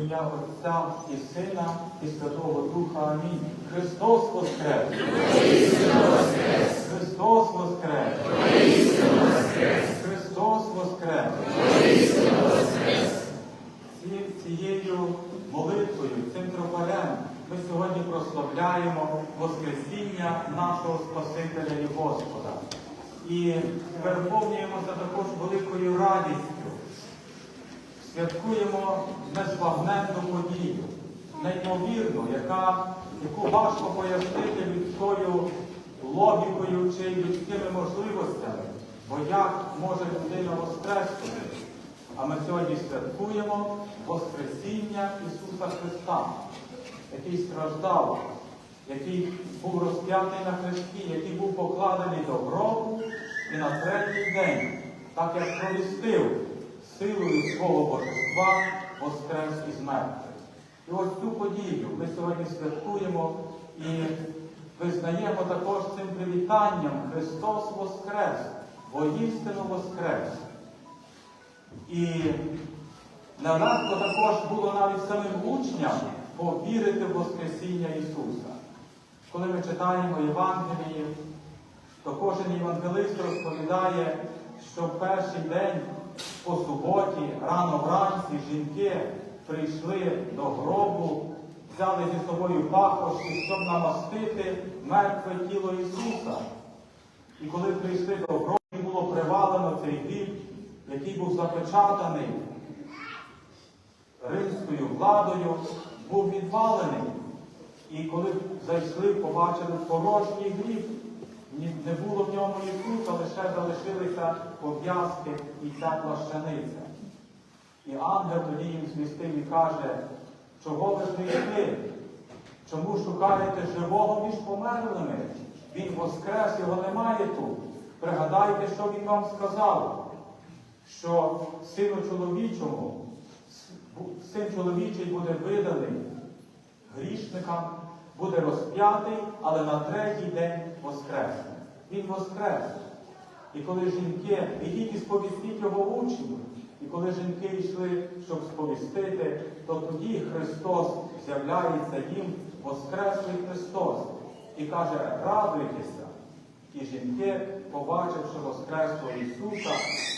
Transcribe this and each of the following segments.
Ім'я Отця і Сина, і Святого Духа. Амінь. Христос Воскрес! Христос Воскрес! Христос Воскрес! Ці- Цією молитвою, цим тропарем ми сьогодні прославляємо Воскресіння нашого Спасителя і Господа. І переповнюємося також великою радістю. Святкуємо незбагненну подію, неймовірну, яка, яку важко пояснити людською логікою чи людськими можливостями. Бо як може людина воскреснути? А ми сьогодні святкуємо Воскресіння Ісуса Христа, який страждав, який був розп'ятий на хресті, який був покладений до гробу і на третій день, так як провістив силою свого божества воскрес із мертвих. І ось цю подію ми сьогодні святкуємо і визнаємо також цим привітанням Христос Воскрес, воістину Воскрес. І нелегко також було навіть самим учням повірити в Воскресіння Ісуса. Коли ми читаємо Євангелії, то кожен євангелист розповідає, що в перший день по суботі, рано вранці, жінки прийшли до гробу, взяли зі собою пахощі, щоб намастити мертве тіло Ісуса. І коли прийшли до гробу, було привалено цей гріб, який був запечатаний римською владою, був відвалений. І коли зайшли, побачили порожній гріб, не було в ньому Ісуса, лише залишилися пов'язки і ця плащаниця. І ангел тоді їм звістив і каже, чого ви прийшли? Чому шукаєте живого між померлими? Він воскрес, його немає тут. Пригадайте, що він вам сказав, що сину чоловічому, син чоловічий буде виданий грішникам, буде розп'ятий, але на третій день воскресне. Він воскрес. І коли жінки, ідіть і сповістіть його учнів, і коли жінки йшли, щоб сповістити, то тоді Христос з'являється їм, Воскреслий Христос, і каже, радуйтеся. І жінки, побачивши Воскреслого Ісуса,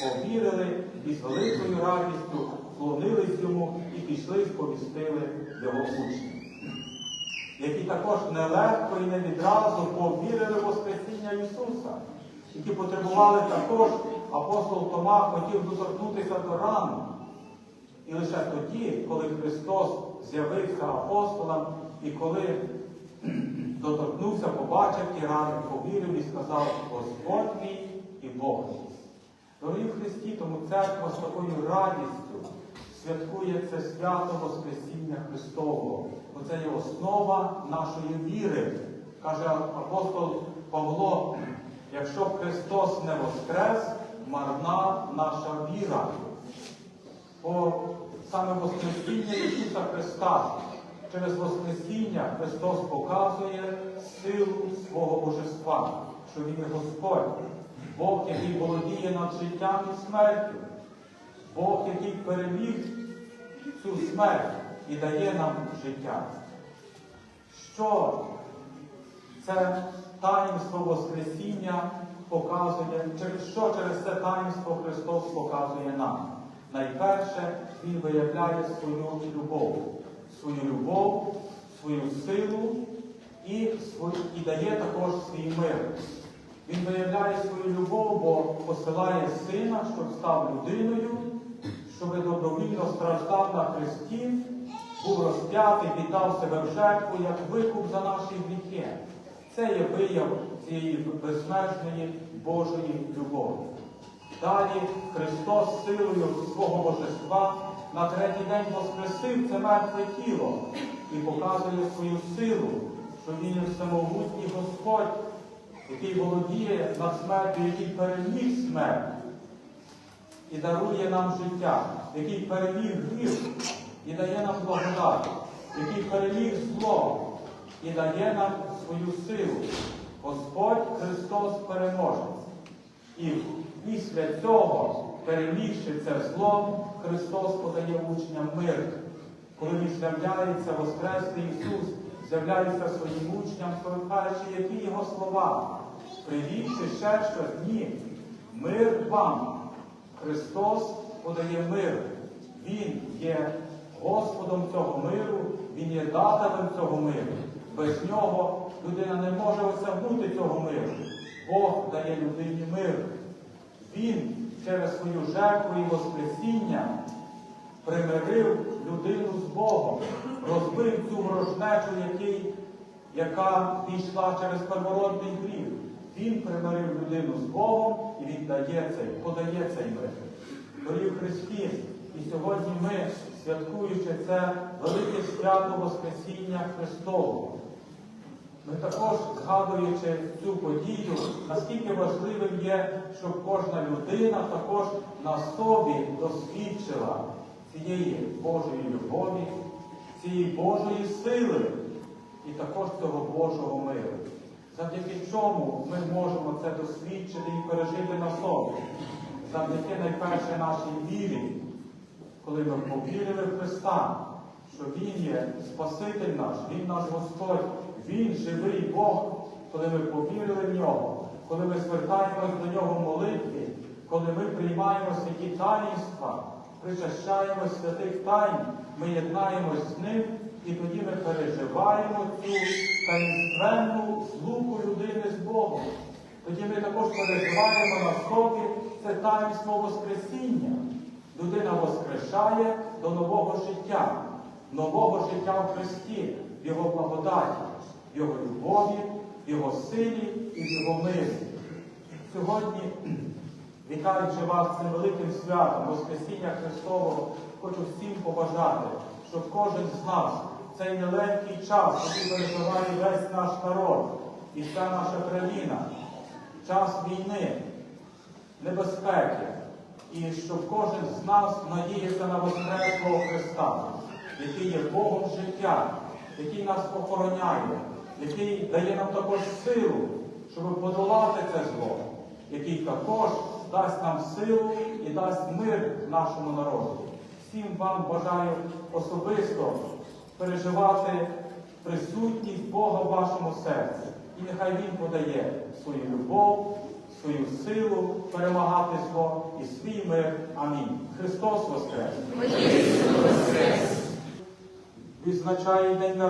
повірили і з великою радістю вклонились йому і пішли сповістили його учнів які також нелегко і не відразу повірили в Воскресіння Ісуса, які потребували також, апостол Тома хотів доторкнутися до рану. І лише тоді, коли Христос з'явився апостолам, і коли доторкнувся, побачив ті рани, повірив і сказав, Господь мій і Бог мій. Дорогі Христі, тому церква з такою радістю святкує це свято Воскресіння Христового. Бо це є основа нашої віри. Каже апостол Павло, якщо Христос не воскрес, марна наша віра. Бо саме Воскресіння Ісуса Христа, через Воскресіння Христос показує силу свого божества, що Він є Господь, Бог, який володіє над життям і смертю. Бог, який переміг цю смерть і дає нам життя. Що це таїнство Воскресіння показує, через що через це таїнство Христос показує нам? Найперше, Він виявляє свою любов, свою любов, свою силу і, і дає також свій мир. Він виявляє свою любов, бо посилає сина, щоб став людиною, щоб добровільно страждав на хресті, був розп'ятий, віддав себе в жертву, як викуп за наші гріхи. Це є вияв цієї безмежної Божої любові. Далі Христос силою свого божества на третій день воскресив це мертве тіло і показує свою силу, що Він є всемогутній Господь, який володіє над смертю, який переміг смерть і дарує нам життя, який переміг гріх і дає нам благодать, який переміг зло і дає нам свою силу. Господь Христос переможець. І після цього, перемігши це зло, Христос подає учням мир. коли він з'являється, Воскреслий Ісус, з'являється своїм учням, кажучи, які його слова. Привівши ще щось, ні, мир вам. Христос подає мир. Він є Господом цього миру, Він є дателем цього миру. Без нього людина не може осягнути цього миру. Бог дає людині мир. Він через свою жертву і Воскресіння примирив людину з Богом, розбив цю ворожнечу, яка пішла через первородний гріх. Примирив людину з Богом і він дає цей, подає цей мир. Дорогі в Христі, і сьогодні ми, святкуючи це велике свято Воскресіння Христового, ми також, згадуючи цю подію, наскільки важливим є, щоб кожна людина також на собі досвідчила цієї Божої любові, цієї Божої сили і також цього Божого миру. Завдяки чому ми можемо це досвідчити і пережити на собі? Завдяки найперше нашій вірі, коли ми повірили в Христа, що Він є Спаситель наш, Він наш Господь, Він живий Бог, коли ми повірили в нього, коли ми звертаємось до Нього молитві, коли ми приймаємо святі таїнства, причащаємось святих тайн, ми єднаємось з ним, і тоді ми переживаємо цю таїнственну злуку людини з Богом. Тоді ми також переживаємо на собі це таїнство Воскресіння. Людина воскрешає до нового життя, нового життя в Христі, в Його благодаті, в Його любові, в Його силі і в Його мирі. Сьогодні, вітаючи вас цим великим святом Воскресіння Христового, хочу всім побажати, щоб кожен з нас цей нелегкий час, який переживає весь наш народ і вся наша країна, час війни, небезпеки, і щоб кожен з нас надіявся на Воскреслого Христа, який є Богом життя, який нас охороняє, який дає нам також силу, щоб подолати це зло, який також дасть нам силу і дасть мир нашому народу. Всім вам бажаю особисто переживати присутність Бога в вашому серці. І нехай Він подає свою любов, свою силу перемагати зло і свій мир. Амінь. Христос Воскрес! Відзначає день народження.